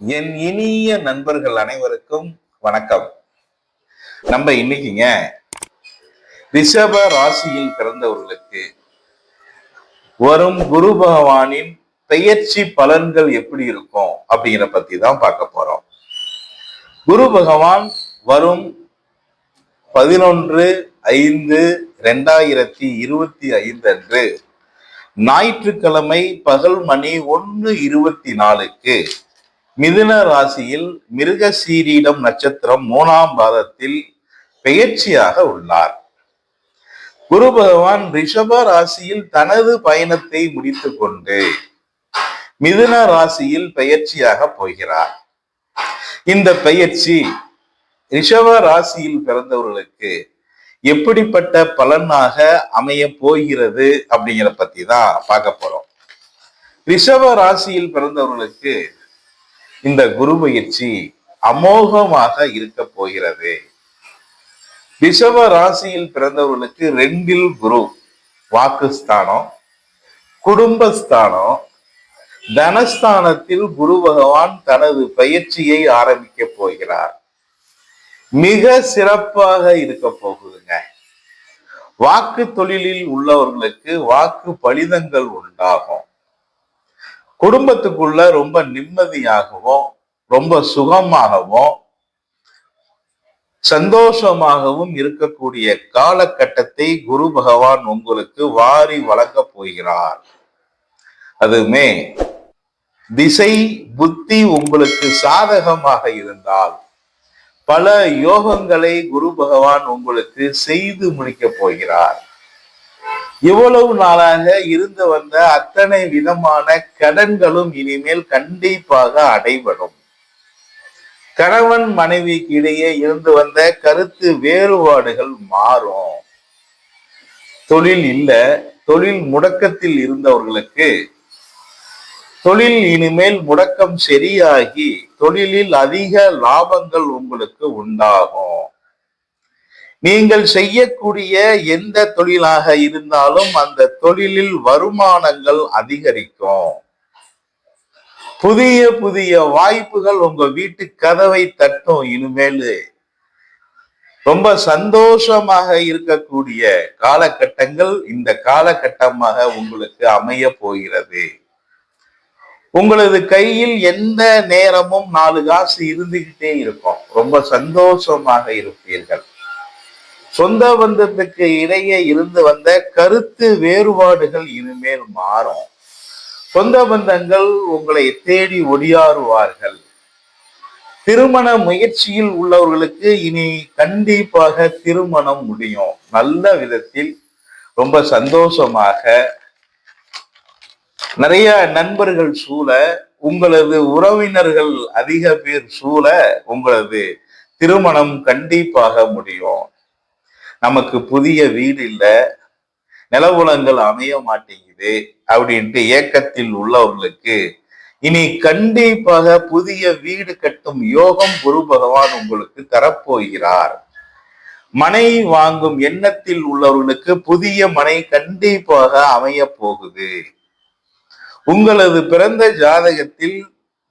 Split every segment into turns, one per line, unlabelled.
என் இனிய நண்பர்கள் அனைவருக்கும் வணக்கம். நம்ம இன்னைக்குங்க ரிஷப ராசியில் பிறந்தவர்களுக்கு வரும் குரு பகவானின் பெயர்ச்சி பலன்கள் எப்படி இருக்கும் அப்படிங்கிற பத்தி தான் பார்க்க போறோம். குரு பகவான் வரும் பதினொன்று ஐந்து ரெண்டாயிரத்தி இருபத்தி ஐந்து அன்று ஞாயிற்றுக்கிழமை பகல் மணி ஒன்று இருபத்தி நாலுக்கு மிதுன ராசியில் மிருக சீரீடம் நட்சத்திரம் மூணாம் பாதத்தில் பெயர்ச்சியாக உள்ளார். குரு பகவான் ரிஷப ராசியில் தனது பயணத்தை முடித்துக் கொண்டு மிதுன ராசியில் பெயர்ச்சியாக போகிறார். இந்த பெயர்ச்சி ரிஷப ராசியில் பிறந்தவர்களுக்கு எப்படிப்பட்ட பலனாக அமைய போகிறது அப்படிங்கிற பத்தி தான் பார்க்க போறோம். ரிஷப ராசியில் பிறந்தவர்களுக்கு இந்த குரு பயிற்சி அமோகமாக இருக்க போகிறது. ரிஷப ராசியில் பிறந்தவர்களுக்கு ரெண்டில் குரு வாக்குஸ்தானம் குடும்பஸ்தானம். தனஸ்தானத்தில் குரு பகவான் தனது பயிற்சியை ஆரம்பிக்க போகிறார். மிக சிறப்பாக இருக்க போகுதுங்க. வாக்கு தொழிலில் உள்ளவர்களுக்கு வாக்கு பலிதங்கள் உண்டாகும். குடும்பத்துக்குள்ள ரொம்ப நிம்மதியாகவும் ரொம்ப சுகமாகவும் சந்தோஷமாகவும் இருக்கக்கூடிய காலகட்டத்தை குரு பகவான் உங்களுக்கு வாரி வழங்க போகிறார். அதுமே திசை புத்தி உங்களுக்கு சாதகமாக இருந்தால் பல யோகங்களை குரு பகவான் உங்களுக்கு செய்து முடிக்க போகிறார். இவ்வளவு நாளாக இருந்து வந்த அத்தனை விதமான கடன்களும் இனிமேல் கண்டிப்பாக அடைபடும். கணவன் மனைவிக்கு இடையே இருந்து வந்த கருத்து வேறுபாடுகள் மாறும். தொழில் இல்ல தொழில் முடக்கத்தில் இருந்தவர்களுக்கு தொழில் இனிமேல் முடக்கம் சரியாகி தொழிலில் அதிக லாபங்கள் உங்களுக்கு உண்டாகும். நீங்கள் செய்யக்கூடிய எந்த தொழிலாக இருந்தாலும் அந்த தொழிலில் வருமானங்கள் அதிகரிக்கும். புதிய புதிய வாய்ப்புகள் உங்க வீட்டு கதவை தட்டும் இனிமேல். ரொம்ப சந்தோஷமாக இருக்கக்கூடிய காலகட்டங்கள் இந்த காலகட்டமாக உங்களுக்கு அமைய போகிறது. உங்களது கையில் எந்த நேரமும் நாலு காசு இருந்துகிட்டே இருக்கும். ரொம்ப சந்தோஷமாக இருப்பீர்கள். சொந்த பந்தத்துக்கு இடையே இருந்து வந்த கருத்து வேறுபாடுகள் இனிமேல் மாறும். சொந்த பந்தங்கள் உங்களை தேடி ஒடியாறுவார்கள் திருமண முயற்சியில் உள்ளவர்களுக்கு இனி கண்டிப்பாக திருமணம் முடியும். நல்ல விதத்தில் ரொம்ப சந்தோஷமாக. நிறைய நண்பர்கள் சூழ உங்களது உறவினர்கள் அதிக பேர் சூழ உங்களது திருமணம் கண்டிப்பாக முடியும். நமக்கு புதிய வீடு இல்லை நிலவுலங்கள் அமைய மாட்டேங்குது அப்படின்ட்டு ஏக்கத்தில் உள்ளவர்களுக்கு இனி கண்டிப்பாக புதிய வீடு கட்டும் யோகம் குரு பகவான் உங்களுக்கு தரப்போகிறார். மனை வாங்கும் எண்ணத்தில் உள்ளவர்களுக்கு புதிய மனை கண்டிப்பாக அமைய போகுது. உங்களது பிறந்த ஜாதகத்தில்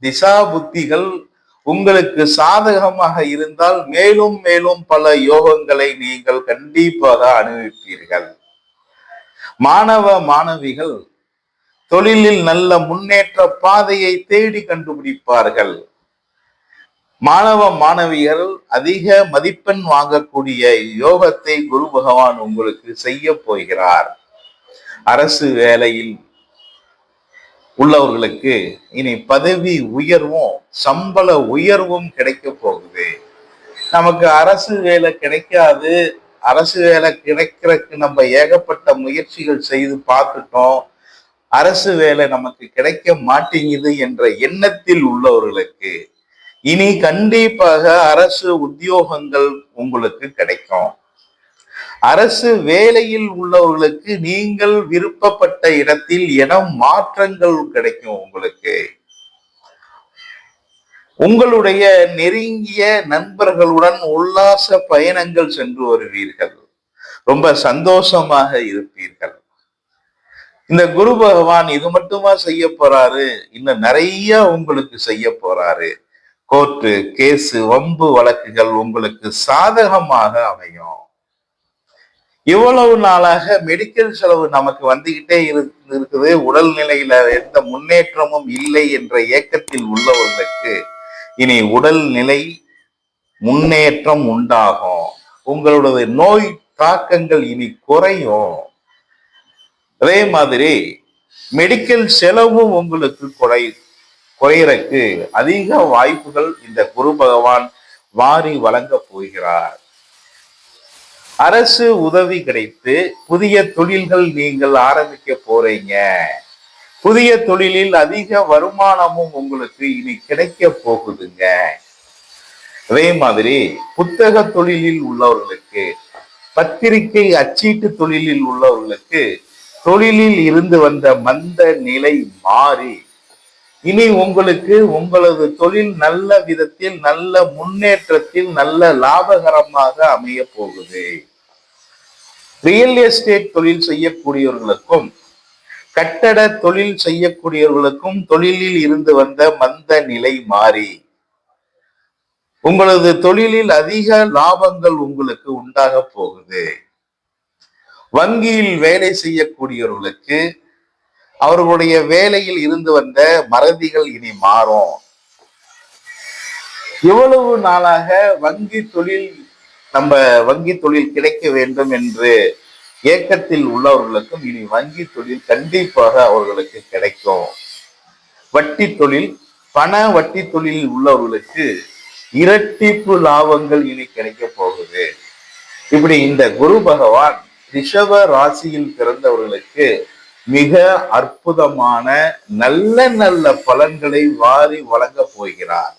திசா புத்திகள் உங்களுக்கு சாதகமாக இருந்தால் மேலும் மேலும் பல யோகங்களை நீங்கள் கண்டிப்பாக அனுபவிப்பீர்கள். மாணவ மாணவிகள் தொழிலில் நல்ல முன்னேற்ற பாதையை தேடி கண்டுபிடிப்பார்கள். மாணவ மாணவியர் அதிக மதிப்பெண் வாங்கக்கூடிய யோகத்தை குரு பகவான் உங்களுக்கு செய்ய போகிறார். அரசு வேலையில் உள்ளவர்களுக்கு இனி பதவி உயர்வும் சம்பள உயர்வும் கிடைக்க போகுது. நமக்கு அரசு வேலை கிடைக்காது. அரசு வேலை கிடைக்கிறதுக்கு நம்ம ஏகப்பட்ட முயற்சிகள் செய்து பார்த்துட்டோம். அரசு வேலை நமக்கு கிடைக்க மாட்டேங்குது என்ற எண்ணத்தில் உள்ளவர்களுக்கு இனி கண்டிப்பாக அரசு உத்தியோகங்கள் உங்களுக்கு கிடைக்கும். அரசு வேலையில் உள்ளவர்களுக்கு நீங்கள் விருப்பப்பட்ட இடத்தில் இடம் மாற்றங்கள் கிடைக்கும் உங்களுக்கு. உங்களுடைய நெருங்கிய நண்பர்களுடன் உல்லாச பயணங்கள் சென்று வருவீர்கள். ரொம்ப சந்தோஷமாக இருப்பீர்கள். இந்த குரு பகவான் இது மட்டுமா செய்ய போறாரு? இன்னும் நிறைய உங்களுக்கு செய்ய போறாரு. கோர்ட்டு கேஸு வம்பு வழக்குகள் உங்களுக்கு சாதகமாக அமையும். இவ்வளவு நாளாக மெடிக்கல் செலவு நமக்கு வந்துகிட்டே இரு- இருக்குது. உடல்நிலையில எந்த முன்னேற்றமும் இல்லை என்ற ஏக்கத்தில் உள்ளவர்களுக்கு இனி உடல்நிலை முன்னேற்றம் உண்டாகும். உங்களுடைய நோய் தாக்கங்கள் இனி குறையும். அதே மாதிரி மெடிக்கல் செலவும் உங்களுக்கு குறை குறையறக்கு அதிக வாய்ப்புகள் இந்த குரு பகவான் வாரி வழங்க போகிறார். அரசு உதவி கிடைத்து புதிய தொழில்கள் நீங்கள் ஆரம்பிக்க போறீங்க. புதிய தொழிலில் அதிக வருமானமும் உங்களுக்கு இனி கிடைக்க போகுதுங்க. அதே மாதிரி புத்தக தொழிலில் உள்ளவர்களுக்கு பத்திரிகை அச்சீட்டு தொழிலில் உள்ளவர்களுக்கு தொழிலில் இருந்து வந்த மந்த நிலை மாறி இனி உங்களுக்கு உங்களது தொழில் நல்ல விதத்தில் நல்ல முன்னேற்றத்தில் நல்ல லாபகரமாக அமைய போகுது. ரியல் எஸ்டேட் தொழில் செய்யக்கூடியவர்களுக்கும் கட்டட தொழில் செய்யக்கூடியவர்களுக்கும் தொழிலில் இருந்து வந்த மந்த நிலை மாறி உங்களது தொழிலில் அதிக லாபங்கள் உங்களுக்கு உண்டாக போகுது. வங்கியில் வேலை செய்யக்கூடியவர்களுக்கு அவர்களுடைய வேலையில் இருந்து வந்த மறதிகள் இனி மாறும். இவ்வளவு நாளாக வங்கி தொழில் நம்ம வங்கி தொழில் கிடைக்க வேண்டும் என்று ஏக்கத்தில் உள்ளவர்களுக்கும் இனி வங்கி தொழில் கண்டிப்பாக அவர்களுக்கு கிடைக்கும். வட்டி தொழில் பண வட்டி தொழிலில் உள்ளவர்களுக்கு இரட்டிப்பு லாபங்கள் இனி கிடைக்க போகுது. இப்படி இந்த குரு பகவான் ரிஷப ராசியில் பிறந்தவர்களுக்கு மிக அற்புதமான நல்ல நல்ல பலன்களை வாரி வழங்க போகிறார்.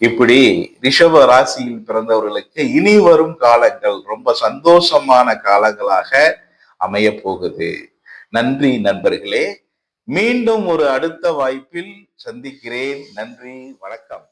இப்படி ரிஷப ராசியில் பிறந்தவர்களுக்கு இனி வரும் காலங்கள் ரொம்ப சந்தோஷமான காலங்களாக அமைய போகுது நன்றி நண்பர்களே. மீண்டும் ஒரு அடுத்த வாய்ப்பில் சந்திக்கிறேன். நன்றி. வணக்கம்.